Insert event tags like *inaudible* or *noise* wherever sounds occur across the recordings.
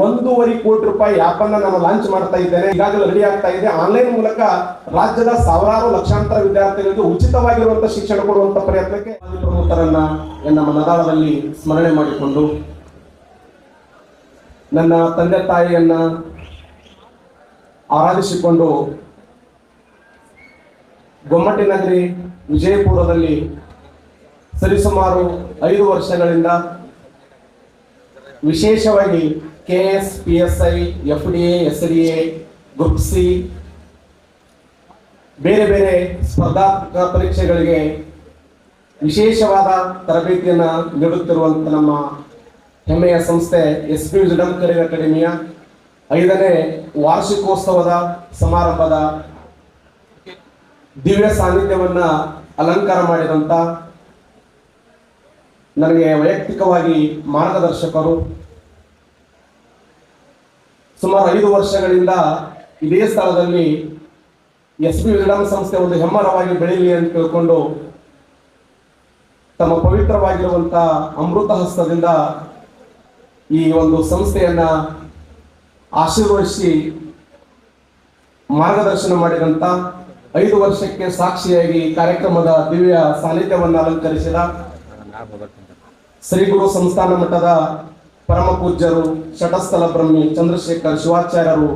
ಒಂದೂವರೆ ಕೋಟಿ ರೂಪಾಯಿ ಆಪ್ ಅನ್ನ ನಾನು ಲಾಂಚ್ ಮಾಡ್ತಾ ಇದ್ದೇನೆ. ಈಗಾಗಲೇ ರೆಡಿ ಆಗ್ತಾ ಇದೆ. ಆನ್ಲೈನ್ ಮೂಲಕ ರಾಜ್ಯದ ಸಾವಿರಾರು ಲಕ್ಷಾಂತರ ವಿದ್ಯಾರ್ಥಿಗಳಿಗೆ ಉಚಿತವಾಗಿರುವಂತಹ ಶಿಕ್ಷಣ ಕೊಡುವಂತ ಪ್ರಯತ್ನಕ್ಕೆ ಪ್ರಮುಖರನ್ನ ನಮ್ಮ ನದಾಳದಲ್ಲಿ ಸ್ಮರಣೆ ಮಾಡಿಕೊಂಡು ನನ್ನ ತಂದೆ ತಾಯಿಯನ್ನ ಆರಾಧಿಸಿಕೊಂಡು ಗೊಮ್ಮಟಿ ನಗರಿ ವಿಜಯಪುರದಲ್ಲಿ ಸರಿಸುಮಾರು ಐದು ವರ್ಷಗಳಿಂದ ವಿಶೇಷವಾಗಿ K S P S I F D S D A group C ಬೇರೆ ಬೇರೆ ಸ್ಪರ್ಧಾತ್ಮಕ ಪರೀಕ್ಷೆಗಳಿಗೆ ವಿಶೇಷವಾದ ತರಬೇತಿಯನ್ನು ನೀಡುತ್ತಿರುವಂಥ ನಮ್ಮ ಹೆಮ್ಮೆಯ ಸಂಸ್ಥೆ ಎಸ್ ಪಿ ಜಡಂಕರಿ ಅಕಾಡೆಮಿಯ ಐದನೇ ವಾರ್ಷಿಕೋತ್ಸವದ ಸಮಾರಂಭದ ದಿವ್ಯ ಸಾನ್ನಿಧ್ಯವನ್ನು ಅಲಂಕಾರ ಮಾಡಿದಂತ ನನಗೆ ವೈಯಕ್ತಿಕವಾಗಿ ಮಾರ್ಗದರ್ಶಕರು ಸುಮಾರು ಐದು ವರ್ಷಗಳಿಂದ ಇದೇ ಸ್ಥಳದಲ್ಲಿ ಎಸ್ ಪಿ ವಿಜ್ಞಾನ ಸಂಸ್ಥೆ ಒಂದು ಹೆಮ್ಮರವಾಗಿ ಬೆಳೀಲಿ ಅಂತ ತಿಳ್ಕೊಂಡು ತಮ್ಮ ಪವಿತ್ರವಾಗಿರುವಂತ ಅಮೃತ ಹಸ್ತದಿಂದ ಈ ಒಂದು ಸಂಸ್ಥೆಯನ್ನ ಆಶೀರ್ವದಿಸಿ ಮಾರ್ಗದರ್ಶನ ಮಾಡಿದಂತ ಐದು ವರ್ಷಕ್ಕೆ ಸಾಕ್ಷಿಯಾಗಿ ಕಾರ್ಯಕ್ರಮದ ದಿವ್ಯ ಸಾನ್ನಿಧ್ಯವನ್ನು ಅಲಂಕರಿಸಿದ ಶ್ರೀ ಗುರು ಸಂಸ್ಥಾನ ಮಠದ ಪರಮ ಪೂಜ್ಯರು ಶಟಸ್ಥಲ ಬ್ರಹ್ಮಿ ಚಂದ್ರಶೇಖರ್ ಶಿವಾಚಾರ್ಯರು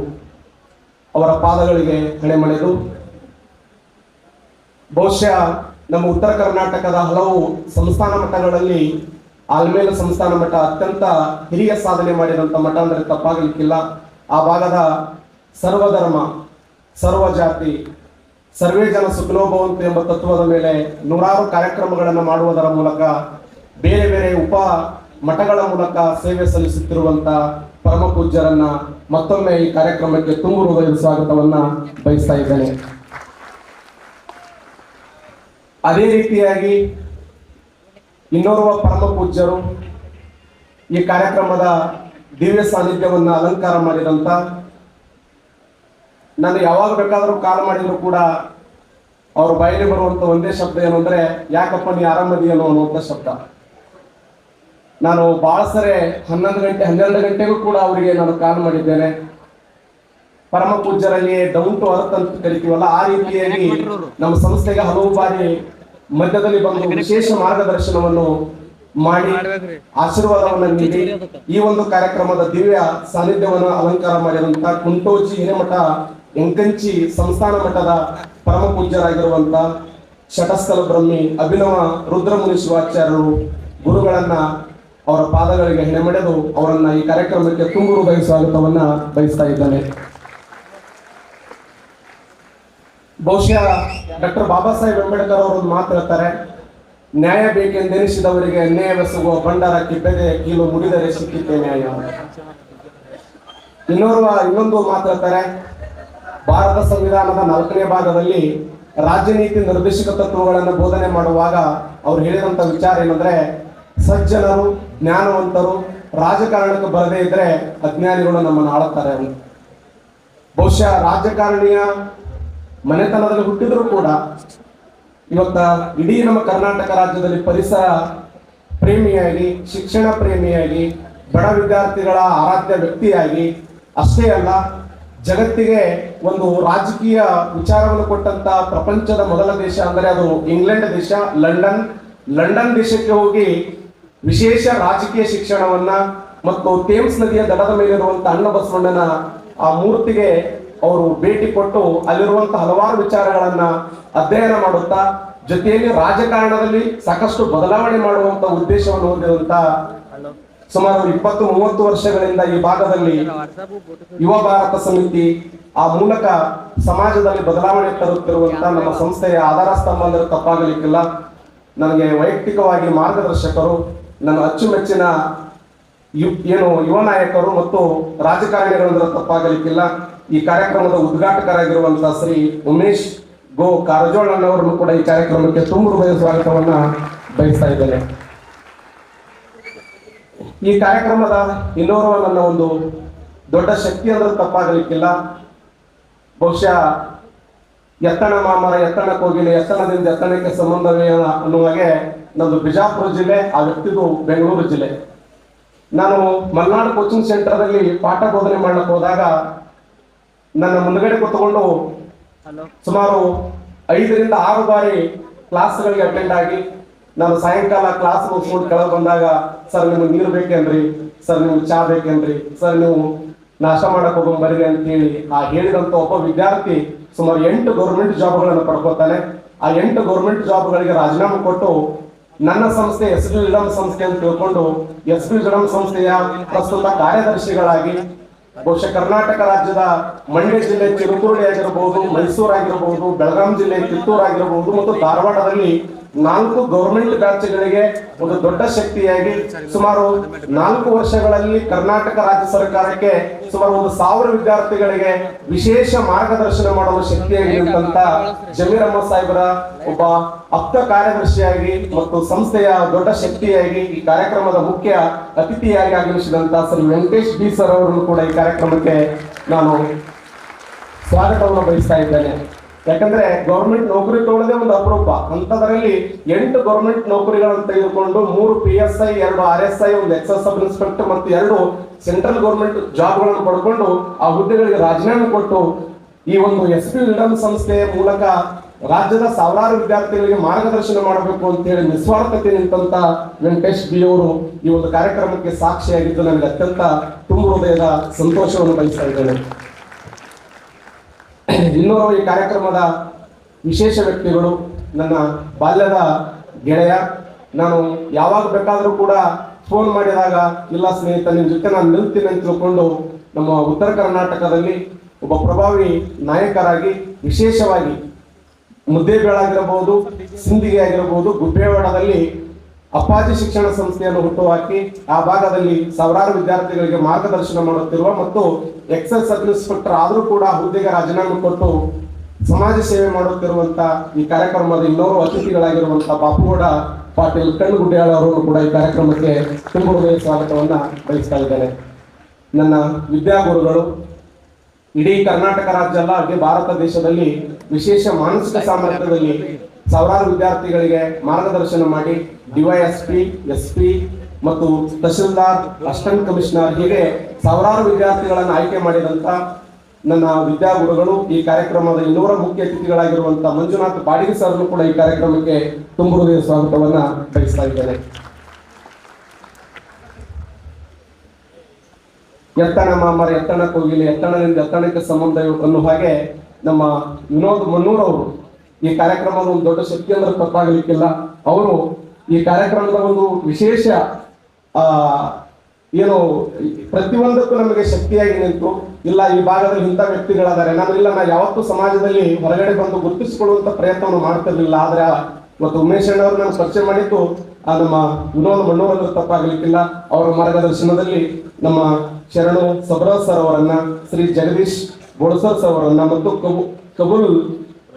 ಅವರ ಪಾದಗಳಿಗೆ ಹಣೆ ಮಳೆದು ಬಹುಶಃ ನಮ್ಮ ಉತ್ತರ ಕರ್ನಾಟಕದ ಹಲವು ಸಂಸ್ಥಾನ ಮಠಗಳಲ್ಲಿ ಆಲ್ಮೇಲ ಸಂಸ್ಥಾನ ಮಠ ಅತ್ಯಂತ ಹಿರಿಯ ಸಾಧನೆ ಮಾಡಿದಂಥ ಮಠ ಅಂದರೆ ತಪ್ಪಾಗಲಿಕ್ಕಿಲ್ಲ. ಆ ಭಾಗದ ಸರ್ವಧರ್ಮ ಸರ್ವ ಜಾತಿ ಸರ್ವೇ ಜನ ಸುಖನೋಭವಂತ ಎಂಬ ತತ್ವದ ಮೇಲೆ ನೂರಾರು ಕಾರ್ಯಕ್ರಮಗಳನ್ನು ಮಾಡುವುದರ ಮೂಲಕ ಬೇರೆ ಬೇರೆ ಉಪ ಮಠಗಳ ಮೂಲಕ ಸೇವೆ ಸಲ್ಲಿಸುತ್ತಿರುವಂತ ಪರಮ ಪೂಜ್ಯರನ್ನ ಮತ್ತೊಮ್ಮೆ ಈ ಕಾರ್ಯಕ್ರಮಕ್ಕೆ ತುಂಬು ಹೃದಯದ ಸ್ವಾಗತವನ್ನ ಬಯಸ್ತಾ ಇದ್ದೇನೆ. ಅದೇ ರೀತಿಯಾಗಿ ಇನ್ನೋರ್ವ ಪರಮ ಪೂಜ್ಯರು ಈ ಕಾರ್ಯಕ್ರಮದ ದಿವ್ಯ ಸಾನ್ನಿಧ್ಯವನ್ನ ಅಲಂಕಾರ ಮಾಡಿದಂತ ನಾನು ಯಾವಾಗ ಬೇಕಾದರೂ ಕಾಲ್ ಮಾಡಿದ್ರು ಕೂಡ ಅವರು ಬಾಯಿಗೆ ಬರುವಂತ ಒಂದೇ ಶಬ್ದ ಏನು ಅಂದ್ರೆ, ಯಾಕಪ್ಪ ನೀ ಅನ್ನೋ ಅನ್ನುವಂಥ ಶಬ್ದ. ನಾನು ಬಹಳ ಸರಿ ಹನ್ನೊಂದು ಗಂಟೆ, ಹನ್ನೆರಡು ಗಂಟೆಗೂ ಕೂಡ ಅವರಿಗೆ ನಾನು ಕಾಲ್ ಮಾಡಿದ್ದೇನೆ. ಪರಮ ಪೂಜ್ಯರಲ್ಲಿ ಡೌನ್ ಟು ಅರ್ತ್ ಅಂತ ಕರಿತೀವಲ್ಲ, ಆ ರೀತಿಯಾಗಿ ನಮ್ಮ ಸಂಸ್ಥೆಗೆ ಹಲವು ಬಾರಿ ಮಧ್ಯದಲ್ಲಿ ಬಂದು ವಿಶೇಷ ಮಾರ್ಗದರ್ಶನವನ್ನು ಮಾಡಿ ಆಶೀರ್ವಾದವನ್ನು ನೀಡಿ ಈ ಒಂದು ಕಾರ್ಯಕ್ರಮದ ದಿವ್ಯ ಸಾನ್ನಿಧ್ಯವನ್ನು ಅಲಂಕಾರ ಮಾಡಿದಂತ ಕುಂಟೋಜಿ ಹಿರೇಮಠ, ಎಂಕಂಚಿ ಸಂಸ್ಥಾನ ಮಠದ ಪರಮ ಪೂಜ್ಯರಾಗಿರುವಂತ ಶಟಸ್ಥಲ ಬ್ರಹ್ಮಿ ಅಭಿನವ ರುದ್ರಮುನಿ ಶಿವಾಚಾರ್ಯರು ಗುರುಗಳನ್ನ ಅವರ ಪಾದಗಳಿಗೆ ಹೆಣೆಮೆಡೆದು ಅವರನ್ನ ಈ ಕಾರ್ಯಕ್ರಮಕ್ಕೆ ತುಂಬು ಬೈ ಸ್ವಾಗತವನ್ನ ಬಯಸ್ತಾ ಇದ್ದಾನೆ. ಬಹುಶಃ ಡಾಕ್ಟರ್ ಬಾಬಾ ಸಾಹೇಬ್ ಅಂಬೇಡ್ಕರ್ ಅವರು ಒಂದು ಮಾತು ಹೇಳ್ತಾರೆ, ನ್ಯಾಯ ಬೇಕೆಂದೆನಿಸಿದವರಿಗೆ ಅನ್ಯಾಯವೆಸಗುವ ಭಂಡಾರ ಕಿಪ್ಪದೆ ಕೀಲು ಮುಡಿದರೆ ಸಿಕ್ಕಿತ್ತೆ ನ್ಯಾಯ. ಇನ್ನೋರ್ವ ಇನ್ನೊಂದು ಮಾತು ಹೇಳ್ತಾರೆ, ಭಾರತ ಸಂವಿಧಾನದ ನಾಲ್ಕನೇ ಭಾಗದಲ್ಲಿ ರಾಜ್ಯ ನೀತಿ ನಿರ್ದೇಶಕ ತತ್ವಗಳನ್ನು ಬೋಧನೆ ಮಾಡುವಾಗ ಅವ್ರು ಹೇಳಿದಂತ ವಿಚಾರ ಏನಂದ್ರೆ ಸಜ್ಜನರು, ಜ್ಞಾನವಂತರು, ರಾಜಕಾರಣಕ್ಕೆ ಬರದೇ ಇದ್ರೆ ಅಜ್ಞಾನಿಗಳು ನಮ್ಮನ್ನು ಆಳುತ್ತಾರೆ. ಬಹುಶಃ ರಾಜಕಾರಣಿಯ ಮನೆತನದಲ್ಲಿ ಹುಟ್ಟಿದ್ರು ಕೂಡ ಇವತ್ತ ಇಡೀ ನಮ್ಮ ಕರ್ನಾಟಕ ರಾಜ್ಯದಲ್ಲಿ ಪರಿಸರ ಪ್ರೇಮಿಯಾಗಿ, ಶಿಕ್ಷಣ ಪ್ರೇಮಿಯಾಗಿ, ಬಡ ವಿದ್ಯಾರ್ಥಿಗಳ ಆರಾಧ್ಯ ವ್ಯಕ್ತಿಯಾಗಿ, ಅಷ್ಟೇ ಅಲ್ಲ, ಜಗತ್ತಿಗೆ ಒಂದು ರಾಜಕೀಯ ವಿಚಾರವನ್ನು ಕೊಟ್ಟಂತ ಪ್ರಪಂಚದ ಮೊದಲ ದೇಶ ಅಂದರೆ ಅದು ಇಂಗ್ಲೆಂಡ್ ದೇಶ, ಲಂಡನ್ ಲಂಡನ್ ದೇಶಕ್ಕೆ ಹೋಗಿ ವಿಶೇಷ ರಾಜಕೀಯ ಶಿಕ್ಷಣವನ್ನ ಮತ್ತು ಥೇಮ್ಸ್ ನದಿಯ ದಡದ ಮೇಲಿರುವಂತಹ ಅಣ್ಣ ಬಸವಣ್ಣನ ಆ ಮೂರ್ತಿಗೆ ಅವರು ಭೇಟಿ ಕೊಟ್ಟು ಅಲ್ಲಿರುವಂತಹ ಹಲವಾರು ವಿಚಾರಗಳನ್ನ ಅಧ್ಯಯನ ಮಾಡುತ್ತಾ, ಜೊತೆಯಲ್ಲಿ ರಾಜಕಾರಣದಲ್ಲಿ ಸಾಕಷ್ಟು ಬದಲಾವಣೆ ಮಾಡುವಂತ ಉದ್ದೇಶವನ್ನು ಹೊಂದಿರುವಂತ ಸುಮಾರು ಇಪ್ಪತ್ತು ಮೂವತ್ತು ವರ್ಷಗಳಿಂದ ಈ ಭಾಗದಲ್ಲಿ ಯುವ ಭಾರತ ಸಮಿತಿ ಆ ಮೂಲಕ ಸಮಾಜದಲ್ಲಿ ಬದಲಾವಣೆ ತರುತ್ತಿರುವಂತ ನಮ್ಮ ಸಂಸ್ಥೆಯ ಆಧಾರ ಸ್ತಂಭ ತಪ್ಪಾಗಲಿಕ್ಕಿಲ್ಲ. ನನಗೆ ವೈಯಕ್ತಿಕವಾಗಿ ಮಾರ್ಗದರ್ಶಕರು ನನ್ನ ಅಚ್ಚುಮೆಚ್ಚಿನ ಯು- ಏನು ಯುವ ನಾಯಕರು ಮತ್ತು ರಾಜಕಾರಣಿಗಳಂದ್ರೆ ತಪ್ಪಾಗಲಿಕ್ಕಿಲ್ಲ. ಈ ಕಾರ್ಯಕ್ರಮದ ಉದ್ಘಾಟಕರಾಗಿರುವಂತಹ ಶ್ರೀ ಉಮೇಶ್ ಗೋ ಕಾರಜೋಳ ಅವರನ್ನು ಕೂಡ ಈ ಕಾರ್ಯಕ್ರಮಕ್ಕೆ ತುಂಬ ಹೃದಯ ಸ್ವಾಗತವನ್ನ ಬಯಸ್ತಾ ಇದ್ದೇನೆ. ಈ ಕಾರ್ಯಕ್ರಮದ ಇನ್ನೋರ್ವ ನನ್ನ ಒಂದು ದೊಡ್ಡ ಶಕ್ತಿ ಅಂದ್ರೆ ತಪ್ಪಾಗಲಿಕ್ಕಿಲ್ಲ. ಬಹುಶಃ ಎತ್ತಣ ಮಾಮರ ಎತ್ತಣ ಕೋಗಿಲೆ ಎತ್ತಣದಿಂದ ಎತ್ತಣಕ್ಕೆ ಸಂಬಂಧವೇ ಅನ್ನುವಾಗೆ ನಂದು ಬಿಜಾಪುರ ಜಿಲ್ಲೆ ಆ ವ್ಯಕ್ತಿದು ಬೆಂಗಳೂರು ಜಿಲ್ಲೆ. ನಾನು ಮಲ್ನಾಡು ಕೋಚಿಂಗ್ ಸೆಂಟರ್ದಲ್ಲಿ ಪಾಠ ಬೋಧನೆ ಮಾಡಕ್ ಹೋದಾಗ ನನ್ನ ಮುಂದಗಡೆ ಕೂತ್ಕೊಂಡು ಸುಮಾರು ಐದರಿಂದ ಆರು ಬಾರಿ ಕ್ಲಾಸ್ಗಳಿಗೆ ಅಟೆಂಡ್ ಆಗಿ ನಾನು ಸಾಯಂಕಾಲ ಕ್ಲಾಸ್ ಮುಗಿಸ್ಕೊಂಡು ಕೆಳಗೆ ಬಂದಾಗ ಸರ್ ನಿಮ್ಗೆ ನೀರು ಬೇಕೇನ್ರಿ? ಸರ್ ನಿಮ್ಗೆ ಚಾ ಬೇಕೇನ್ರಿ? ಸರ್ ನೀವು ನಾಶ ಮಾಡಕ್ ಹೋಗೋ ಬರ್ರಿ ಅಂತ ಹೇಳಿ ಆ ಹೇಳಿದಂತ ಒಬ್ಬ ವಿದ್ಯಾರ್ಥಿ ಸುಮಾರು ಎಂಟು ಗೌರ್ಮೆಂಟ್ ಜಾಬ್ಗಳನ್ನು ಪಡ್ಕೋತಾನೆ ಆ ಎಂಟು ಗೌರ್ಮೆಂಟ್ ಜಾಬ್ಗಳಿಗೆ ರಾಜೀನಾಮೆ ಕೊಟ್ಟು ನನ್ನ ಸಂಸ್ಥೆ ಎಸ್ ಬಿ ವಿಡಮ್ ಸಂಸ್ಥೆ ಅಂತ ತಿಳ್ಕೊಂಡು ಎಸ್ ಬಿ ವಿಡಮ್ ಸಂಸ್ಥೆಯ ಪ್ರಸ್ತುತ ಕಾರ್ಯದರ್ಶಿಗಳಾಗಿ ಬಹುಶಃ ಕರ್ನಾಟಕ ರಾಜ್ಯದ ಮಂಡ್ಯ ಜಿಲ್ಲೆ ಚಿರುಕುರುಳಿ ಆಗಿರಬಹುದು ಮೈಸೂರು ಆಗಿರಬಹುದು ಬೆಳಗಾಂ ಜಿಲ್ಲೆ ಕಿತ್ತೂರು ಆಗಿರಬಹುದು ಮತ್ತು ಧಾರವಾಡದಲ್ಲಿ ನಾಲ್ಕು ಗವರ್ಮೆಂಟ್ ಬ್ಯಾಚ್ಗಳಿಗೆ ಒಂದು ದೊಡ್ಡ ಶಕ್ತಿಯಾಗಿ ಸುಮಾರು ನಾಲ್ಕು ವರ್ಷಗಳಲ್ಲಿ ಕರ್ನಾಟಕ ರಾಜ್ಯ ಸರ್ಕಾರಕ್ಕೆ ಸುಮಾರು ಒಂದು ಸಾವಿರ ವಿದ್ಯಾರ್ಥಿಗಳಿಗೆ ವಿಶೇಷ ಮಾರ್ಗದರ್ಶನ ಮಾಡಲು ಶಕ್ತಿಯಾಗಿ ನಿಂತ ಜಮೀರ್ ಅಹಮದ್ ಸಾಹೇಬರ ಒಬ್ಬ ಅಪ್ತ ಕಾರ್ಯದರ್ಶಿಯಾಗಿ ಮತ್ತು ಸಂಸ್ಥೆಯ ದೊಡ್ಡ ಶಕ್ತಿಯಾಗಿ ಈ ಕಾರ್ಯಕ್ರಮದ ಮುಖ್ಯ ಅತಿಥಿಯಾಗಿ ಆಗಮಿಸಿದಂತ ಸರ್ ವೆಂಕಟೇಶ್ ಬಿ ಸರ್ ಅವರನ್ನು ಕೂಡ ಈ ಕಾರ್ಯಕ್ರಮಕ್ಕೆ ನಾನು ಸ್ವಾಗತವನ್ನು ಬಯಸ್ತಾ ಇದ್ದೇನೆ. ಯಾಕಂದ್ರೆ ಗೌರ್ಮೆಂಟ್ ನೌಕರಿ ತಗೊಳ್ಳೋದೇ ಒಂದು ಅಪರೂಪ. ಅಂತದರಲ್ಲಿ ಎಂಟು ಗೌರ್ಮೆಂಟ್ ನೌಕರಿಗಳನ್ನು ತೆಗೆದುಕೊಂಡು ಮೂರು ಪಿ ಎಸ್ ಐ ಎರಡು ಆರ್ ಎಸ್ ಐ ಒಂದು ಎಕ್ಸಸ್ ಸಬ್ ಇನ್ಸ್ಪೆಕ್ಟರ್ ಮತ್ತು ಎರಡು ಸೆಂಟ್ರಲ್ ಗೌರ್ಮೆಂಟ್ ಜಾಬ್ಗಳನ್ನು ಪಡ್ಕೊಂಡು ಆ ಹುದ್ದೆಗಳಿಗೆ ರಾಜೀನಾಮೆ ಕೊಟ್ಟು ಈ ಒಂದು ಎಸ್ ಪಿ ವಿಡಮ್ ಸಂಸ್ಥೆಯ ಮೂಲಕ ರಾಜ್ಯದ ಸಾವಿರಾರು ವಿದ್ಯಾರ್ಥಿಗಳಿಗೆ ಮಾರ್ಗದರ್ಶನ ಮಾಡಬೇಕು ಅಂತ ಹೇಳಿ ನಿಸ್ವಾರ್ಥತೆ ನಿಂತಂತ ವೆಂಕಟೇಶ್ ಬಿ ಅವರು ಈ ಒಂದು ಕಾರ್ಯಕ್ರಮಕ್ಕೆ ಸಾಕ್ಷಿಯಾಗಿದ್ದು ನನಗೆ ಅತ್ಯಂತ ತುಂಬ ಹೃದಯದ ಸಂತೋಷವನ್ನು ಬಯಸ್ತಾ ಇದ್ದೇನೆ. *coughs* ಇನ್ನೋರ್ವ ಈ ಕಾರ್ಯಕ್ರಮದ ವಿಶೇಷ ವ್ಯಕ್ತಿಗಳು ನನ್ನ ಬಾಲ್ಯದ ಗೆಳೆಯ. ನಾನು ಯಾವಾಗ ಬೇಕಾದರೂ ಕೂಡ ಫೋನ್ ಮಾಡಿದಾಗ, ಇಲ್ಲ ಸ್ನೇಹಿತ ನಿಮ್ಮ ಜೊತೆ ನಾನು ನಿಲ್ತೀನಿ ಅಂತ ತಿಳ್ಕೊಂಡು ನಮ್ಮ ಉತ್ತರ ಕರ್ನಾಟಕದಲ್ಲಿ ಒಬ್ಬ ಪ್ರಭಾವಿ ನಾಯಕರಾಗಿ, ವಿಶೇಷವಾಗಿ ಮುದ್ದೇಬೇಳಾಗಿರಬಹುದು ಸಿಂಧಿಗೆ ಆಗಿರಬಹುದು ಗುಬ್ಬೇವಾಡದಲ್ಲಿ ಅಪ್ಪಾಜಿ ಶಿಕ್ಷಣ ಸಂಸ್ಥೆಯನ್ನು ಹುಟ್ಟುಹಾಕಿ ಆ ಭಾಗದಲ್ಲಿ ಸಾವಿರಾರು ವಿದ್ಯಾರ್ಥಿಗಳಿಗೆ ಮಾರ್ಗದರ್ಶನ ಮಾಡುತ್ತಿರುವ ಮತ್ತು ಎಕ್ಸೈಸ್ ಸಬ್ ಇನ್ಸ್ಪೆಕ್ಟರ್ ಆದರೂ ಕೂಡ ಹುದ್ದೆಗೆ ರಾಜೀನಾಮೆ ಕೊಟ್ಟು ಸಮಾಜ ಸೇವೆ ಮಾಡುತ್ತಿರುವಂತ ಈ ಕಾರ್ಯಕ್ರಮದ ಇನ್ನೋರು ಅತಿಥಿಗಳಾಗಿರುವಂತಹ ಬಾಪುಗೌಡ ಪಾಟೀಲ್ ಕಣ್ಣುಗುಡ್ಡಿಯಾಳ ಅವರನ್ನು ಕೂಡ ಈ ಕಾರ್ಯಕ್ರಮಕ್ಕೆ ತುಂಬ ಸ್ವಾಗತವನ್ನ ಬಯಸ್ತಾ ಇದ್ದೇನೆ. ನನ್ನ ವಿದ್ಯಾಗುರುಗಳು, ಇಡೀ ಕರ್ನಾಟಕ ರಾಜ್ಯ ಅಲ್ಲ, ಹಾಗೆ ಭಾರತ ದೇಶದಲ್ಲಿ ವಿಶೇಷ ಮಾನಸಿಕ ಸಾಮರ್ಥ್ಯದಲ್ಲಿ ಸಾವಿರಾರು ವಿದ್ಯಾರ್ಥಿಗಳಿಗೆ ಮಾರ್ಗದರ್ಶನ ಮಾಡಿ ಡಿವೈಎಸ್ಪಿ ಎಸ್ ಪಿ ಮತ್ತು ತಹಶೀಲ್ದಾರ್ ಅಸ್ಟೆಂಟ್ ಕಮಿಷನರ್ ಹೀಗೆ ಸಾವಿರಾರು ವಿದ್ಯಾರ್ಥಿಗಳನ್ನು ಆಯ್ಕೆ ಮಾಡಿದಂತ ನನ್ನ ವಿದ್ಯಾಗುರುಗಳು ಈ ಕಾರ್ಯಕ್ರಮದ ಇನ್ನೂರ ಮುಖ್ಯ ಅತಿಥಿಗಳಾಗಿರುವಂತ ಮಂಜುನಾಥ್ ಬಾಡಿಗೆ ಸರ್ನು ಕೂಡ ಈ ಕಾರ್ಯಕ್ರಮಕ್ಕೆ ತುಂಬ ಹೃದಯ ಸ್ವಾಗತವನ್ನ ಬಯಸ್ತಾ ಇದ್ದೇನೆ. ಎತ್ತಣ ಮಾಮರ, ಎತ್ತಣ ಕೋಗಿಲೆ, ಎತ್ತಣದಿಂದ ಎತ್ತಣಕ್ಕೆ ಸಂಬಂಧ ಅನ್ನೋ ಹಾಗೆ ನಮ್ಮ ವಿನೋದ್ ಮನ್ನೂರ್ ಅವರು ಈ ಕಾರ್ಯಕ್ರಮದ ಒಂದು ದೊಡ್ಡ ಶಕ್ತಿ ಅಂದ್ರೆ ತಪ್ಪಾಗಲಿಕ್ಕಿಲ್ಲ. ಅವರು ಈ ಕಾರ್ಯಕ್ರಮದ ಒಂದು ವಿಶೇಷ ಏನು, ಪ್ರತಿಯೊಂದಕ್ಕೂ ನಮಗೆ ಶಕ್ತಿಯಾಗಿ ನಿಂತು, ಇಲ್ಲ, ಈ ಭಾಗದಲ್ಲಿ ಇಂಥ ವ್ಯಕ್ತಿಗಳಾದರೆ ಇಲ್ಲ ನಾ ಯಾವತ್ತೂ ಸಮಾಜದಲ್ಲಿ ಹೊರಗಡೆ ಬಂದು ಗುರುತಿಸಿಕೊಳ್ಳುವಂತ ಪ್ರಯತ್ನವನ್ನು ಮಾಡ್ತಿರ್ಲಿಲ್ಲ. ಆದ್ರೆ, ಇವತ್ತು ಉಮೇಶ್ ಅಣ್ಣ ಅವರು ನಾನು ಪರಿಚಯ ಮಾಡಿದ್ದು, ಆ, ನಮ್ಮ ವಿನೋದ್ ಮಣ್ಣೂರಲ್ಲಿ ತಪ್ಪಾಗಲಿಕ್ಕಿಲ್ಲ. ಅವರ ಮಾರ್ಗದರ್ಶನದಲ್ಲಿ ನಮ್ಮ ಶರಣು ಸಬರಾಜ್ ಸರ್ ಅವರನ್ನ, ಶ್ರೀ ಜಗದೀಶ್ ಬೋಳಸರ್ ಸರ್ ಅವರನ್ನ ಮತ್ತು ಕಬು, ಕಬೂಲ್,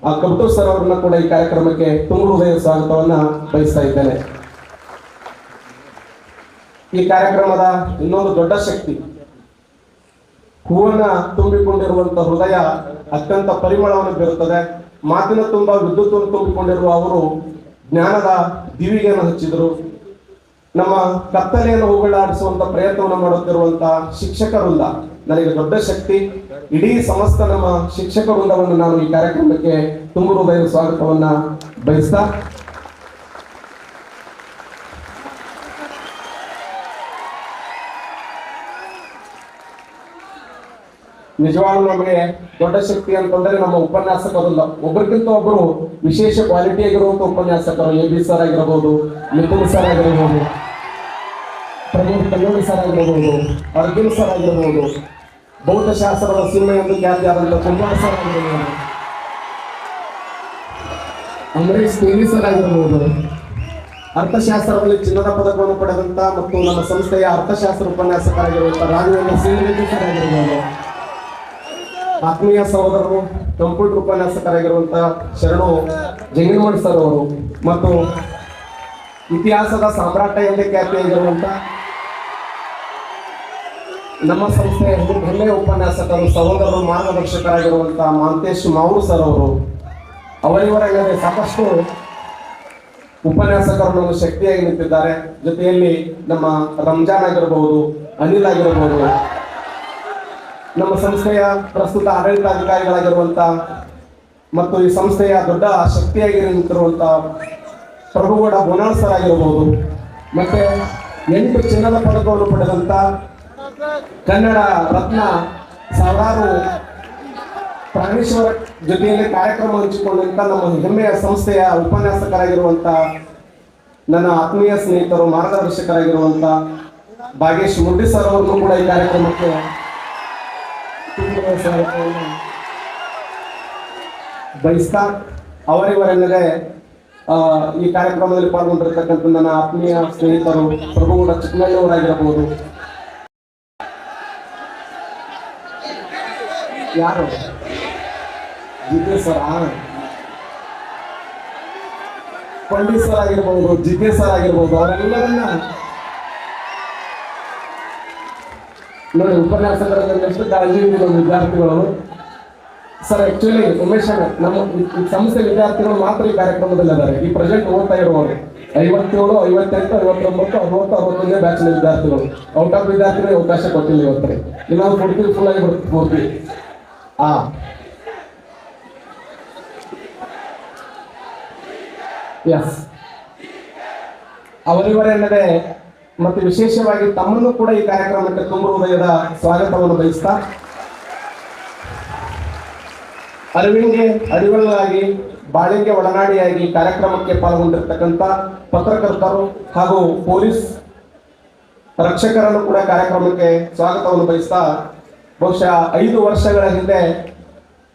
ಆ, ಕಬೂಟರ್ ಸರ್ ಅವರನ್ನ ಕೂಡ ಈ ಕಾರ್ಯಕ್ರಮಕ್ಕೆ ತುಂಬ ಹೃದಯ ಸ್ವಾಗತವನ್ನ ಬಯಸ್ತಾ ಇದ್ದೇನೆ. ಈ ಕಾರ್ಯಕ್ರಮದ ಇನ್ನೊಂದು ದೊಡ್ಡ ಶಕ್ತಿ. ಹೂವನ್ನ ತುಂಬಿಕೊಂಡಿರುವಂತ ಹೃದಯ ಅತ್ಯಂತ ಪರಿಮಳವನ್ನು ಬೀರುತ್ತದೆ. ಮಾತಿನ ತುಂಬ, ವಿದ್ಯುತ್ತನ್ನು ತುಂಬಿಕೊಂಡಿರುವ ಅವರು ಜ್ಞಾನದ ದಿವಿಗೆಯನ್ನು ಹಚ್ಚಿದರು. ನಮ್ಮ ಕತ್ತಲೆಯನ್ನು ಹೋಗಲಾಡಿಸುವಂತ ಪ್ರಯತ್ನವನ್ನು ಮಾಡುತ್ತಿರುವಂತಹ ಶಿಕ್ಷಕ ವೃಂದ ನನಗೆ ದೊಡ್ಡ ಶಕ್ತಿ. ಇಡೀ ಸಮಸ್ತ ನಮ್ಮ ಶಿಕ್ಷಕ ವೃಂದವನ್ನು ನಾನು ಈ ಕಾರ್ಯಕ್ರಮಕ್ಕೆ ತುಂಬ ಹೃದಯದ ಸ್ವಾಗತವನ್ನ ಬಯಸ್ತಾ ನಿಜವಾಗ್ಲೂ ನಮಗೆ ದೊಡ್ಡ ಶಕ್ತಿ ಅಂತಂದ್ರೆ ನಮ್ಮ ಉಪನ್ಯಾಸಕರಲ್ಲ. ಒಬ್ಬರಿಗಿಂತ ಒಬ್ಬರು ವಿಶೇಷ ಕ್ವಾಲಿಟಿ ಆಗಿರುವಂತ ಉಪನ್ಯಾಸಕರು, ಎ ಬಿ ಸರ್ ಆಗಿರಬಹುದು ಮಿಥುನ್ ಸರ್ ಆಗಿರಬಹುದು ಪ್ರಮೋದ್ ಕಲ್ಲೂರಿ ಸರ್ ಆಗಿರಬಹುದು ಅರ್ಜುನ್ ಸರ್ ಆಗಿರಬಹುದು ಭೌತಶಾಸ್ತ್ರದ ಸಿಂಹ ಎಂದು ಖ್ಯಾತಿಯಾದಂತ ಕುಮಾರ್ ಸರ್ ಆಗಿರಬಹುದು ಅಂಬರೀಶ್ ಟಿವಿ ಸರ್ ಆಗಿರಬಹುದು ಅರ್ಥಶಾಸ್ತ್ರದಲ್ಲಿ ಚಿನ್ನದ ಪದಕವನ್ನು ಪಡೆದಂತ ಮತ್ತು ನಮ್ಮ ಸಂಸ್ಥೆಯ ಅರ್ಥಶಾಸ್ತ್ರ ಉಪನ್ಯಾಸಕರಾಗಿರುವಂತಹ ರಾಘವೇಂದ್ರ ಸಿಂಗ್ ಸರ್ ಆಗಿರಬಹುದು ಆತ್ಮೀಯ ಸಹೋದರರು ಕಂಪ್ಯೂಟರ್ ಉಪನ್ಯಾಸಕರಾಗಿರುವಂತಹ ಶರಣು ಜಂಗಿನಮಣಿ ಸರ್ ಅವರು ಮತ್ತು ಇತಿಹಾಸದ ಸಾಮ್ರಾಟ ಎಂದೇ ಖ್ಯಾತಿಯಾಗಿರುವಂತ ನಮ್ಮ ಸಂಸ್ಥೆಯ ಹೆಮ್ಮೆಯ ಉಪನ್ಯಾಸಕರು, ಸಹೋದರರು ಮಾರ್ಗದರ್ಶಕರಾಗಿರುವಂತಹ ಮಾಂತೇಶ್ ಮಾವು ಸರ್ ಅವರು ಅವರಿವರಲ್ಲದೆ ಸಾಕಷ್ಟು ಉಪನ್ಯಾಸಕರು ಶಕ್ತಿಯಾಗಿ ನಿಂತಿದ್ದಾರೆ. ಜೊತೆಯಲ್ಲಿ ನಮ್ಮ ರಂಜಾನ್ ಆಗಿರಬಹುದು ಅನಿಲ್ ಆಗಿರಬಹುದು ನಮ್ಮ ಸಂಸ್ಥೆಯ ಪ್ರಸ್ತುತ ಆಡಳಿತಾಧಿಕಾರಿಗಳಾಗಿರುವಂಥ ಮತ್ತು ಈ ಸಂಸ್ಥೆಯ ದೊಡ್ಡ ಶಕ್ತಿಯಾಗಿ ನಿಂತಿರುವಂಥ ಪ್ರಭುಗೌಡ ಬೊನಾಳ್ ಸರ್ ಆಗಿರಬಹುದು ಮತ್ತೆ ಎಂಟು ಚಿನ್ನದ ಪದಕವನ್ನು ಪಡೆದಂತ ಕನ್ನಡ ರತ್ನ ಸಾವಿರಾರು ಪ್ರಾಣೇಶ್ವರ ಜೊತೆಯಲ್ಲಿ ಕಾರ್ಯಕ್ರಮ ಹಂಚಿಕೊಂಡಂತ ನಮ್ಮ ಹೆಮ್ಮೆಯ ಸಂಸ್ಥೆಯ ಉಪನ್ಯಾಸಕರಾಗಿರುವಂತ ನನ್ನ ಆತ್ಮೀಯ ಸ್ನೇಹಿತರು, ಮಾರ್ಗದರ್ಶಕರಾಗಿರುವಂತ ಭಾಗೇಶ್ ಮುರ್ಡಿ ಸರ್ ಅವರನ್ನು ಕೂಡ ಈ ಕಾರ್ಯಕ್ರಮಕ್ಕೆ ಬಯಸ್ತಾ ಅವರಿವರೆಲ್ಲದೆ ಈ ಕಾರ್ಯಕ್ರಮದಲ್ಲಿ ಪಾಲ್ಗೊಂಡಿರ್ತಕ್ಕಂಥ ನನ್ನ ಆತ್ಮೀಯ ಸ್ನೇಹಿತರು ಪ್ರಭುಗೌಡ ಚಿಕ್ಕಮಗಳವರಾಗಿರಬಹುದು. ಯಾರು? ಜಿತೇಶ್ ಸರ್ ಪಂಡಿತ್ ಸರ್ ಆಗಿರ್ಬೋದು ಸರ್ ಆಗಿರ್ಬೋದು, ಅವರೆಲ್ಲರನ್ನ ನೋಡಿ ಉಪನ್ಯಾಸಕರ ಎಷ್ಟು ಕಾಳಜಿ ವಿದ್ಯಾರ್ಥಿಗಳು. ಸರ್ ಆಕ್ಚುಲಿ ಉಮೇಶ್ ನಮ್ಮ ಸಂಸ್ಥೆ ವಿದ್ಯಾರ್ಥಿಗಳು ಮಾತ್ರ ಈ ಕಾರ್ಯಕ್ರಮದಲ್ಲಿ ಇದ್ದಾರೆ. ಈ ಪ್ರೆಸೆಂಟ್ ಓದ್ತಾ ಇರುವವರು ಐವತ್ತೇಳು, ಐವತ್ತೆಂಟು, ಐವತ್ತೊಂಬತ್ತು, ಅರವತ್ತು ಅರವತ್ತೊಂದನೇ ಬ್ಯಾಚಿನ ವಿದ್ಯಾರ್ಥಿಗಳು. ಔಟ್ ಆಫ್ ವಿದ್ಯಾರ್ಥಿಗಳಿಗೆ ಅವಕಾಶ ಕೊಟ್ಟಿಲ್ಲ ಇವತ್ತು. ನಾವು ಕೊಡ್ತೀವಿ ಫುಲ್ ಆಗಿ ಹೋಗ್ತೀವಿ ಆ. ಎಸ್ ಅವರಿವರೆಲ್ಲದೆ ಮತ್ತು ವಿಶೇಷವಾಗಿ ತಮ್ಮನ್ನು ಕೂಡ ಈ ಕಾರ್ಯಕ್ರಮಕ್ಕೆ ತುಂಬ ಹೃದಯದ ಸ್ವಾಗತವನ್ನು ಬಯಸ್ತಾ ಅರಿವಿಂಗೆ ಅರಿವಳಾಗಿ ಬಾಳಿಂಗೆ ಒಡನಾಡಿಯಾಗಿ ಕಾರ್ಯಕ್ರಮಕ್ಕೆ ಪಾಲ್ಗೊಂಡಿರ್ತಕ್ಕಂಥ ಪತ್ರಕರ್ತರು ಹಾಗೂ ಪೊಲೀಸ್ ರಕ್ಷಕರನ್ನು ಕೂಡ ಕಾರ್ಯಕ್ರಮಕ್ಕೆ ಸ್ವಾಗತವನ್ನು ಬಯಸ್ತಾ ಬಹುಶಃ ಐದು ವರ್ಷಗಳ ಹಿಂದೆ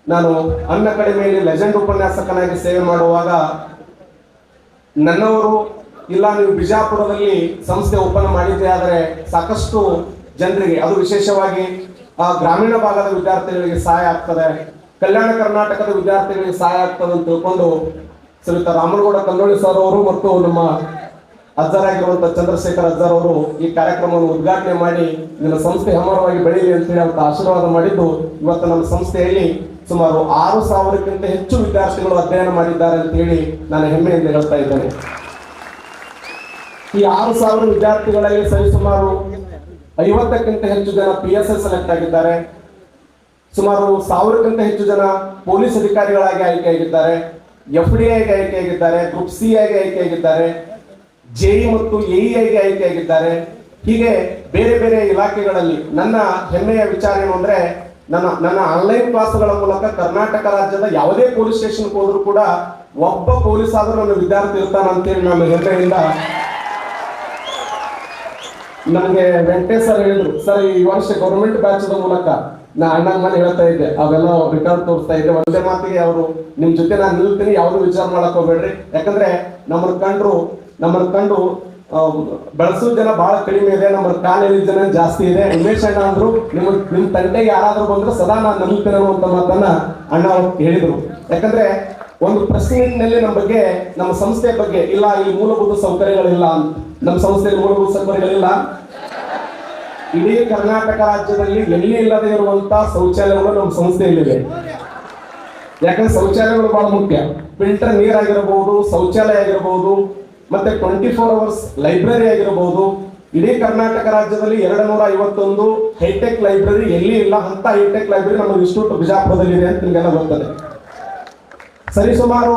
ನಾನು ಅನ್ನ ಕಡಿಮೆಯಲ್ಲಿ ಲೆಜೆಂಡ್ ಉಪನ್ಯಾಸಕನಾಗಿ ಸೇವೆ ಮಾಡುವಾಗ ನನ್ನವರು ಇಲ್ಲ, ನೀವು ಬಿಜಾಪುರದಲ್ಲಿ ಸಂಸ್ಥೆ ಓಪನ್ ಮಾಡಿದ್ದೆ ಆದರೆ ಸಾಕಷ್ಟು ಜನರಿಗೆ, ಅದು ವಿಶೇಷವಾಗಿ, ಆ, ಗ್ರಾಮೀಣ ಭಾಗದ ವಿದ್ಯಾರ್ಥಿಗಳಿಗೆ ಸಹಾಯ ಆಗ್ತದೆ. ಕಲ್ಯಾಣ ಕರ್ನಾಟಕದ ವಿದ್ಯಾರ್ಥಿಗಳಿಗೆ ಸಹಾಯ ಆಗ್ತದೆ ಅಂತ ತಿಳ್ಕೊಂಡು ಶ್ರೀಯುತ ರಾಮನಗೌಡ ಕಲ್ಲೋಳಿ ಸರ್ ಅವರು ಮತ್ತು ನಮ್ಮ ಅಜ್ಜರಾಗಿರುವಂತಹ ಚಂದ್ರಶೇಖರ್ ಅಜ್ಜರ್ ಅವರು ಈ ಕಾರ್ಯಕ್ರಮವನ್ನು ಉದ್ಘಾಟನೆ ಮಾಡಿ ಇದನ್ನ ಸಂಸ್ಥೆ ಹಮರವಾಗಿ ಬೆಳೀಲಿ ಅಂತ ಹೇಳಿ ಅವತ್ತು ಆಶೀರ್ವಾದ ಮಾಡಿದ್ದು. ಇವತ್ತು ನಮ್ಮ ಸಂಸ್ಥೆಯಲ್ಲಿ ಸುಮಾರು ಆರು ಸಾವಿರಕ್ಕಿಂತ ಹೆಚ್ಚು ವಿದ್ಯಾರ್ಥಿಗಳು ಅಧ್ಯಯನ ಮಾಡಿದ್ದಾರೆ ಅಂತ ಹೇಳಿ ನಾನು ಹೆಮ್ಮೆಯಿಂದ ಹೇಳ್ತಾ ಇದ್ದೇನೆ. ಈ ಆರು ಸಾವಿರ ವಿದ್ಯಾರ್ಥಿಗಳಲ್ಲಿ ಸರಿಸುಮಾರು ಐವತ್ತಕ್ಕಿಂತ ಹೆಚ್ಚು ಜನ ಪಿ ಎಸ್ ಎಸ್ ಸೆಲೆಕ್ಟ್ ಆಗಿದ್ದಾರೆ. ಸುಮಾರು ಸಾವಿರಕ್ಕಿಂತ ಹೆಚ್ಚು ಜನ ಪೊಲೀಸ್ ಅಧಿಕಾರಿಗಳಾಗಿ ಆಯ್ಕೆಯಾಗಿದ್ದಾರೆ ಎಫ್ ಡಿ ಐಗೆ ಆಯ್ಕೆಯಾಗಿದ್ದಾರೆ ಗ್ರೂಪ್ ಸಿ ಆಗಿ ಆಯ್ಕೆಯಾಗಿದ್ದಾರೆ ಜೆಇ ಮತ್ತು ಎಇ ಆಗಿ ಆಯ್ಕೆಯಾಗಿದ್ದಾರೆ ಹೀಗೆ ಬೇರೆ ಬೇರೆ ಇಲಾಖೆಗಳಲ್ಲಿ ನನ್ನ ಹೆಮ್ಮೆಯ ವಿಚಾರ ಏನು ಅಂದ್ರೆ, ನನ್ನ ನನ್ನ ಆನ್ಲೈನ್ ಕ್ಲಾಸ್ಗಳ ಮೂಲಕ ಕರ್ನಾಟಕ ರಾಜ್ಯದ ಯಾವುದೇ ಪೊಲೀಸ್ ಸ್ಟೇಷನ್ ಹೋದ್ರು ಕೂಡ ಒಬ್ಬ ಪೊಲೀಸ್ ಆದರೂ ನನ್ನ ವಿದ್ಯಾರ್ಥಿ ಇರ್ತಾನೆ ಅಂತೇಳಿ ನಾನು ಹೆಮ್ಮೆಯಿಂದ ನನಗೆ ವೆಂಕಟೇಶ್ ಸರ್ ಹೇಳಿದ್ರು ಸರ್ ಈ ವರ್ಷ ಗೌರ್ಮೆಂಟ್ ಬ್ಯಾಚ್ ಮೂಲಕ ನಾ ಅಣ್ಣ ಮನೆ ಹೇಳ್ತಾ ಇದ್ದೆ, ಅವೆಲ್ಲ ರಿಟರ್ನ್ ತೋರಿಸ್ತಾ ಇದ್ದೆ. ಒಂದೇ ಮಾತಿಗೆ ಅವರು, ನಿಮ್ ಜೊತೆ ನಾನು ನಿಲ್ತೀನಿ, ಯಾವ್ದು ವಿಚಾರ ಮಾಡಕ್ ಹೋಗ್ಬೇಡ್ರಿ. ಯಾಕಂದ್ರೆ ನಮ್ಮನ್ನ ಕಂಡ್ರು, ನಮ್ಮನ್ನ ಕಂಡು ಬೆಳೆಸೋ ಜನ ಬಹಳ ಕಡಿಮೆ ಇದೆ ನಮ್ಮ ಕಾಲೇಜ್ ಜನ ಜಾಸ್ತಿ ಇದೆ. ಉಮೇಶ್ ಅಣ್ಣ ಅಂದ್ರು, ನಿಮ್ಮ, ನಿಮ್ ತಂಟೆಗೆ ಯಾರಾದ್ರೂ ಬಂದ್ರು ಸದಾ ನಾನು ನಂಬ್ತೇನೆ ಅನ್ನುವಂತ ಮಾತನ್ನ ಅಣ್ಣ ಹೇಳಿದ್ರು. ಯಾಕಂದ್ರೆ ಒಂದು ಪ್ರೆಸ್ನಲ್ಲಿ ನಮ್ಮ ಬಗ್ಗೆ, ನಮ್ಮ ಸಂಸ್ಥೆ ಬಗ್ಗೆ ಇಲ್ಲ ಈ ಮೂಲಭೂತ ಸೌಕರ್ಯಗಳಿಲ್ಲ. ನಮ್ಮ ಸಂಸ್ಥೆಯಲ್ಲಿ ಮೂಲಭೂತ ಸೌಕರ್ಯಗಳಿಲ್ಲ. ಇಡೀ ಕರ್ನಾಟಕ ರಾಜ್ಯದಲ್ಲಿ ಎಲ್ಲಿ ಇಲ್ಲದೆ ಇರುವಂತ ಶೌಚಾಲಯಗಳು ನಮ್ಮ ಸಂಸ್ಥೆಯಲ್ಲಿವೆ. ಯಾಕಂದ್ರೆ ಶೌಚಾಲಯಗಳು ಬಹಳ ಮುಖ್ಯ. ಫಿಲ್ಟರ್ ನೀರಾಗಿರಬಹುದು ಶೌಚಾಲಯ ಆಗಿರಬಹುದು ಮತ್ತೆ ಟ್ವೆಂಟಿ ಫೋರ್ ಅವರ್ಸ್ ಲೈಬ್ರರಿ ಆಗಿರಬಹುದು ಇಡೀ ಕರ್ನಾಟಕ ರಾಜ್ಯದಲ್ಲಿ ಎರಡು ನೂರ ಐವತ್ತೊಂದು ಹೈಟೆಕ್ ಲೈಬ್ರರಿ ಎಲ್ಲಿ ಇಲ್ಲ ಅಂತ ಹೈಟೆಕ್ ಲೈಬ್ರರಿ ನಮ್ಮ ಇನ್ಸ್ಟಿಟ್ಯೂಟ್ ಬಿಜಾಪುರದಲ್ಲಿ ಇದೆ ಅಂತ ನಿಮಗೆಲ್ಲ ಗೊತ್ತದೆ. ಸರಿಸುಮಾರು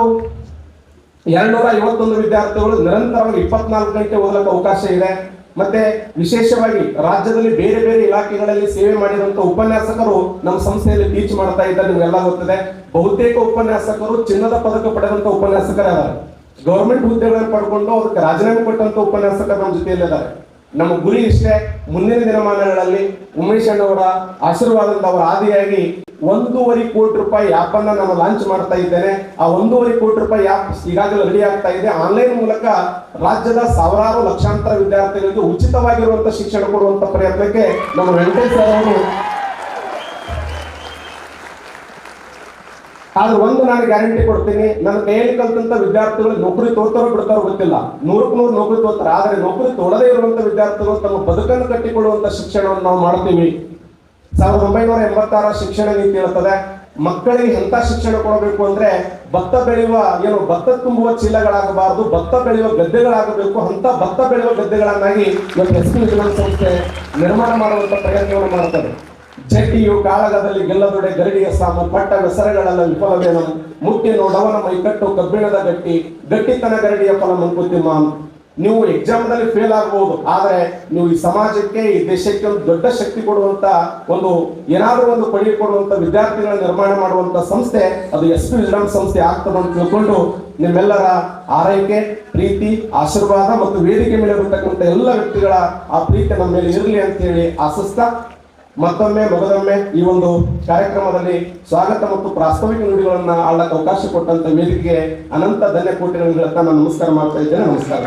ಎರಡ್ನೂರ ಐವತ್ತೊಂದು ವಿದ್ಯಾರ್ಥಿಗಳು ನಿರಂತರವಾಗಿ ಇಪ್ಪತ್ನಾಲ್ಕು ಗಂಟೆ ಓದಲಿಕ್ಕೆ ಅವಕಾಶ ಇದೆ. ಮತ್ತೆ ವಿಶೇಷವಾಗಿ ರಾಜ್ಯದಲ್ಲಿ ಬೇರೆ ಬೇರೆ ಇಲಾಖೆಗಳಲ್ಲಿ ಸೇವೆ ಮಾಡಿದಂತ ಉಪನ್ಯಾಸಕರು ನಮ್ಮ ಸಂಸ್ಥೆಯಲ್ಲಿ ಟೀಚ್ ಮಾಡ್ತಾ ಇದ್ದಾರೆ, ನಿಮ್ಗೆಲ್ಲ ಗೊತ್ತಿದೆ. ಬಹುತೇಕ ಉಪನ್ಯಾಸಕರು ಚಿನ್ನದ ಪದಕ ಪಡೆದಂತ ಉಪನ್ಯಾಸಕರಿದ್ದಾರೆ. ಗೌರ್ಮೆಂಟ್ ಹುದ್ದೆಗಳನ್ನು ಪಡ್ಕೊಂಡು ಅದಕ್ಕೆ ರಾಜೀನಾಮೆ ಕೊಟ್ಟಂತ ಉಪನ್ಯಾಸಕರು ನಮ್ಮ ಜೊತೆಯಲ್ಲಿದ್ದಾರೆ. ನಮ್ಮ ಗುರಿ ಇಷ್ಟೇ. ಮುಂದಿನ ದಿನಮಾನಗಳಲ್ಲಿ ಉಮೇಶ್ ಅಣ್ಣವರ ಆಶೀರ್ವಾದದಿಂದ ಅವರ ಆದಿಯಾಗಿ ಒಂದೂವರೆ ಕೋಟಿ ರೂಪಾಯಿ ಆಪ್ ಅನ್ನ ನಾನು ಲಾಂಚ್ ಮಾಡ್ತಾ ಇದ್ದೇನೆ. ಆ ಒಂದೂವರೆ ಕೋಟಿ ರೂಪಾಯಿ ಆಪ್ ಈಗಾಗಲೇ ರೆಡಿ ಆಗ್ತಾ ಇದೆ. ಆನ್ಲೈನ್ ಮೂಲಕ ರಾಜ್ಯದ ಸಾವಿರಾರು ಲಕ್ಷಾಂತರ ವಿದ್ಯಾರ್ಥಿಗಳಿಗೆ ಉಚಿತವಾಗಿರುವಂತಹ ಶಿಕ್ಷಣ ಕೊಡುವಂತ ಪ್ರಯತ್ನಕ್ಕೆ ನಮ್ಮ ವೆಂಕಟೇಶ್ ಅವರು ಆದ್ರೆ ಒಂದು ನಾನು ಗ್ಯಾರಂಟಿ ಕೊಡ್ತೀನಿ. ನನ್ನ ಕೈಯಲ್ಲಿ ಕಲ್ತಂತ ವಿದ್ಯಾರ್ಥಿಗಳು ನೌಕರಿ ತೋರ್ತಾರೋ ಬಿಡ್ತಾರೋ ಗೊತ್ತಿಲ್ಲ. ನೂರಕ್ಕೆ ನೂರು ನೌಕರಿ ತೋರ್ತಾರೆ. ಆದ್ರೆ ನೌಕರಿ ತೋಡದೇ ಇರುವಂತ ವಿದ್ಯಾರ್ಥಿಗಳು ತಮ್ಮ ಬದುಕನ್ನು ಕಟ್ಟಿಕೊಳ್ಳುವಂತ ಶಿಕ್ಷಣವನ್ನು ನಾವು ಮಾಡ್ತೀವಿ. ಸಾವಿರದ ಒಂಬೈನೂರ ಎಂಬತ್ತಾರ ಶಿಕ್ಷಣ ನೀತಿ ಇರುತ್ತದೆ. ಮಕ್ಕಳಿಗೆ ಎಂತ ಶಿಕ್ಷಣ ಕೊಡಬೇಕು ಅಂದ್ರೆ ಭತ್ತ ಬೆಳೆಯುವ, ಏನು ಭತ್ತ ತುಂಬುವ ಚೀಲಗಳಾಗಬಾರದು, ಭತ್ತ ಬೆಳೆಯುವ ಗದ್ದೆಗಳಾಗಬೇಕು, ಅಂತ ಭತ್ತ ಬೆಳೆಯುವ ಗದ್ದೆಗಳನ್ನಾಗಿ ಇವತ್ತು ಸಂಸ್ಥೆ ನಿರ್ಮಾಣ ಮಾಡುವಂತ ಪ್ರಯತ್ನವನ್ನು ಮಾಡುತ್ತದೆ. ಜಟ್ಟಿಯು ಕಾಳಗದಲ್ಲಿ ಗೆಲ್ಲದೊಡೆ ಗರಡಿಯ ಸಾಮು, ಪಟ್ಟ ಬೆಸರಗಳೆಲ್ಲ ವಿಫಲವೇನು ಮುಟ್ಟಿ ನೋಡವನ ಮೈಕಟ್ಟು ಕಬ್ಬಿಣದ ಗಟ್ಟಿ, ಗಟ್ಟಿತನ ಗರಡಿಯ ಫಲ ಮಂಕುತಿಮ್ಮ ನೀವು ಎಕ್ಸಾಮ್ನಲ್ಲಿ ಫೇಲ್ ಆಗಬಹುದು ಆದರೆ ನೀವು ಈ ಸಮಾಜಕ್ಕೆ, ಈ ದೇಶಕ್ಕೆ ಒಂದು ದೊಡ್ಡ ಶಕ್ತಿ ಕೊಡುವಂತ ಒಂದು ಏನಾದರೂ ಒಂದು ಪಡೆಯಿಕೊಡುವಂತ ವಿದ್ಯಾರ್ಥಿಗಳ ನಿರ್ಮಾಣ ಮಾಡುವಂತ ಸಂಸ್ಥೆ, ಅದು ಎಸ್ ಪಿ ವಿಜ್ಞಾನ ಸಂಸ್ಥೆ ಆಗ್ತದೆ ಅಂತ ತಿಳ್ಕೊಂಡು ನಿಮ್ಮೆಲ್ಲರ ಆರೈಕೆ, ಪ್ರೀತಿ, ಆಶೀರ್ವಾದ ಮತ್ತು ವೇದಿಕೆ ಮೇಲೆ ಇರತಕ್ಕಂಥ ಎಲ್ಲ ವ್ಯಕ್ತಿಗಳ ಆ ಪ್ರೀತಿ ನಮ್ಮ ಮೇಲೆ ಇರಲಿ ಅಂತ ಹೇಳಿ ಆಶಿಸ್ತಾ ಮತ್ತೊಮ್ಮೆ ಮೊದಲೊಮ್ಮೆ ಈ ಒಂದು ಕಾರ್ಯಕ್ರಮದಲ್ಲಿ ಸ್ವಾಗತ ಮತ್ತು ಪ್ರಾಸ್ತಾವಿಕ ನುಡಿಗಳನ್ನ ಆಳಕ್ಕೆ ಅವಕಾಶ ಕೊಟ್ಟಂತ ವೇದಿಕೆಗೆ ಅನಂತ ಧನ್ಯ ಕೋಟಿಗಳನ್ನು ಹೇಳ್ತಾ ನಾನು ನಮಸ್ಕಾರ ಮಾಡ್ತಾ ಇದ್ದೇನೆ. ನಮಸ್ಕಾರ.